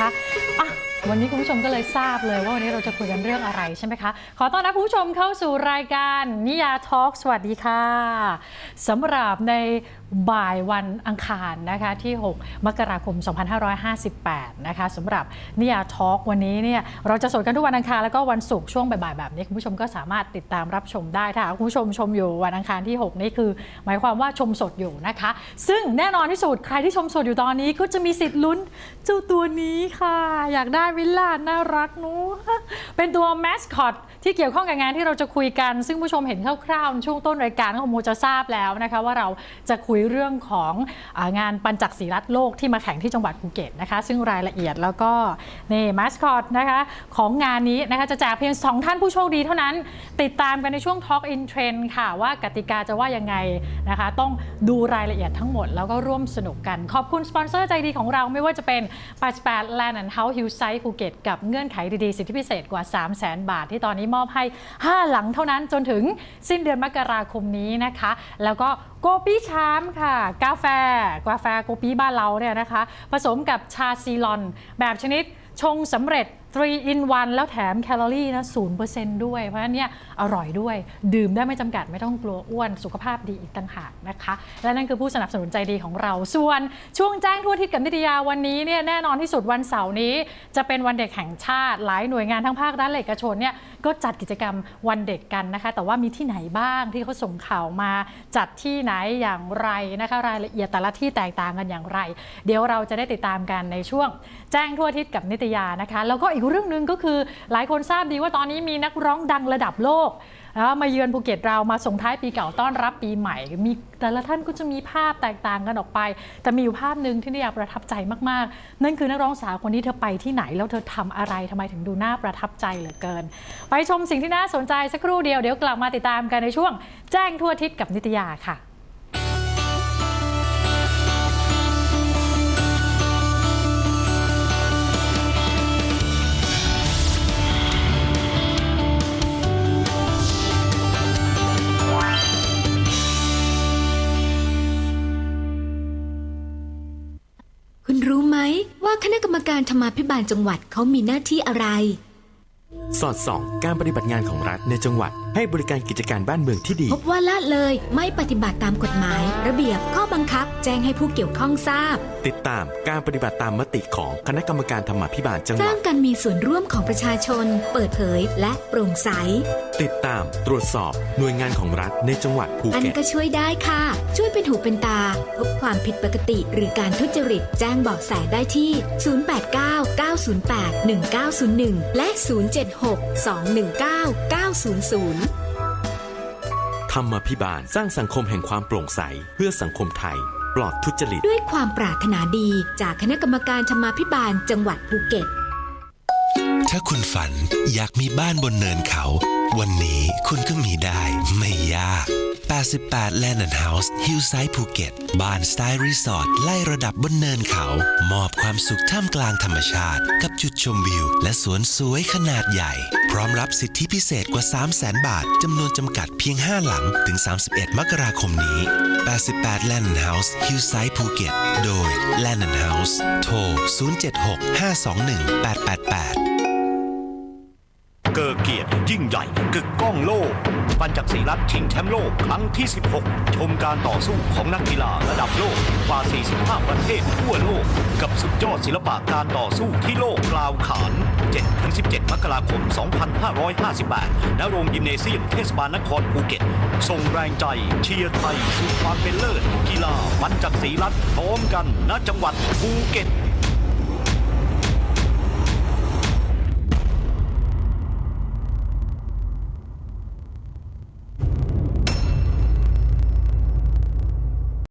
他。 วันนี้คุณผู้ชมก็เลยทราบเลยว่าวันนี้เราจะคุยกันเรื่องอะไรใช่ไหมคะ ขอต้อนรับผู้ชมเข้าสู่รายการนิยาทอล์กสวัสดีค่ะสำหรับในบ่ายวันอังคารนะคะที่ 6 มกราคม 2558 นะคะสำหรับนิยาทอล์กวันนี้เนี่ยเราจะสดกันทุกวันอังคารแล้วก็วันศุกร์ช่วงบ่ายๆแบบนี้คุณผู้ชมก็สามารถติดตามรับชมได้ถ้าคุณผู้ชมชมอยู่วันอังคารที่ 6 นี่คือ หมายความว่าชมสดอยู่นะคะ ซึ่งแน่นอนที่สุดใครที่ชมสดอยู่ตอนนี้ก็จะมีสิทธิ์ลุ้นเจ้าตัวนี้ค่ะ อยากได้วิลล่าน่ารักนู้ เป็นตัวแมสคอตที่เกี่ยวข้องกับงานที่เราจะคุยกัน ซึ่งผู้ชมเห็นคร่าวๆ ช่วงต้นรายการก็คงจะทราบแล้วนะคะ ว่าเราจะคุยเรื่องขององานปัญจักษีรัฐโลกที่มาแข่งที่จังหวัดภูเก็ตนะคะ ซึ่งรายละเอียดแล้วก็นี่มาสคอตนะคะของงานนี้นะคะจะแจกเพียง 2 ท่านผู้โชคดีเท่านั้น ติดตามกันในช่วง Talk in Trend ค่ะ ว่ากติกาจะว่ายังไงนะคะ ต้องดูรายละเอียดทั้งหมด แล้วก็ร่วมสนุกกัน ขอบคุณสปอนเซอร์ใจดีของเราไม่ว่าจะเป็น88 Land and House Hillside ภูเก็ตกับเงื่อนไขดีๆสิทธิพิเศษกว่า 3 0 0 0 0 0 บาท ที่ตอนนี้มอบให้ 5 หลังเท่านั้นจนถึงสิ้นเดือนมกราคมนี้นะคะ แล้วก็โกปี้ชามค่ะ กาแฟ กาแฟโกปี้บ้านเราเนี่ยนะคะ ผสมกับชาซีลอน แบบชนิดชงสำเร็จ 3 in 1 แล้วแถมแคลอรี่นะ0%ด้วย เพราะฉะนั้นเนี่ยอร่อยด้วย ดื่มได้ไม่จำกัดไม่ต้องกลัวอ้วน สุขภาพดีอีกต่างหากนะคะ และนั่นคือผู้สนับสนุนใจดีของเรา ส่วนช่วงแจ้งทั่วทิศกับนิตยาวันนี้เนี่ยแน่นอนที่สุดวันเสาร์นี้ จะเป็นวันเด็กแห่งชาติ หลายหน่วยงานทั้งภาครัฐและเอกชนเนี่ยก็จัดกิจกรรมวันเด็กกันนะคะ แต่ว่ามีที่ไหนบ้างที่เขาส่งข่าวมาจัดที่ไหนอย่างไรนะคะ รายละเอียดแต่ละที่แตกต่างกันอย่างไร เดี๋ยวเราจะได้ติดตามกันในช่วง แจ้งทั่วทิศกับนิตยานะคะ แล้วก็อีกเรื่องหนึ่งก็คือหลายคนทราบดีว่าตอนนี้มีนักร้องดังระดับโลกมาเยือนภูเก็ตเรามาส่งท้ายปีเก่าต้อนรับปีใหม่ มีแต่ละท่านก็จะมีภาพแตกต่างกันออกไป แต่มีอยู่ภาพหนึ่งที่นิยาประทับใจมากๆ นั่นคือนักร้องสาวคนนี้เธอไปที่ไหนแล้วเธอทำอะไรทำไมถึงดูน่าประทับใจเหลือเกิน ไปชมสิ่งที่น่าสนใจสักครู่เดียวเดี๋ยวกลับมาติดตามกันในช่วง แจ้งทั่วทิศกับนิตยาค่ะ คุณรู้ไหมว่าคณะกรรมการธรรมาภิบาลจังหวัดเขามีหน้าที่อะไร สอดส่องการปฏิบัติงานของรัฐในจังหวัดให้บริการกิจการบ้านเมืองที่ดี พบว่าละเลยไม่ปฏิบัติตามกฎหมาย ระเบียบข้อบังคับ แจ้งให้ผู้เกี่ยวข้องทราบ ติดตามการปฏิบัติตามมติของคณะกรรมการธรรมาภิบาลจังหสวัร้าด งการมีส่วนร่วมของประชาชน เปิดเผยและโปร่งใส ติดตามตรวจสอบหน่วยงานของรัฐในจังหวัดภูอันเก็ต ก็ช่วยได้ค่ะ ช่วยเป็นหูเป็นตา พบความผิดปกติหรือการทุจริต แจ้งเบาะแสได้ที่ 089 908 1901 และ 076 219 900 ธรรมาภิบาลสร้างสังคมแห่งความโปร่งใส เพื่อสังคมไทย ปลอดทุจริต ด้วยความปรารถนาดีจากคณะกรรมการธรรมาภิบาลจังหวัดภูเก็ต ถ้าคุณฝันอยากมีบ้านบนเนินเขา วันนี้คุณก็มีได้ไม่ยาก 88 Land and House Hillside ภูเก็ตบ้านสไตล์รีสอร์ทไล่ระดับบนเนินเขา มอบความสุขท่ามกลางธรรมชาติ กับจุดชมวิว และสวนสวยขนาดใหญ่ พร้อมรับสิทธิพิเศษกว่า 300,000บาทจำนวนจำกัดเพียง 5 หลังถึง 31 มกราคมนี้ 88 Land and House Hillside ภูเก็ตโดย l and House โทร 076 521 888 เกิดเกียรติยิ่งใหญ่กึกก้องโลก ปัญจักษีรัฐชิงแชมป์โลก ครั้งที่ 16 ชมการต่อสู้ของนักกีฬาระดับโลกกว่า 45 ประเทศทั่วโลก กับสุดยอดศิลปะการต่อสู้ที่โลกกล่าวขาน 7-17 มกราคม 2558 ณ โรงยิมเนเซียมเทศบาลนครภูเก็ต ส่งแรงใจเชียร์ไทยสู่ความเป็นเลิศกีฬาปัญจักษีรัฐพร้อมกันณจังหวัดภูเก็ต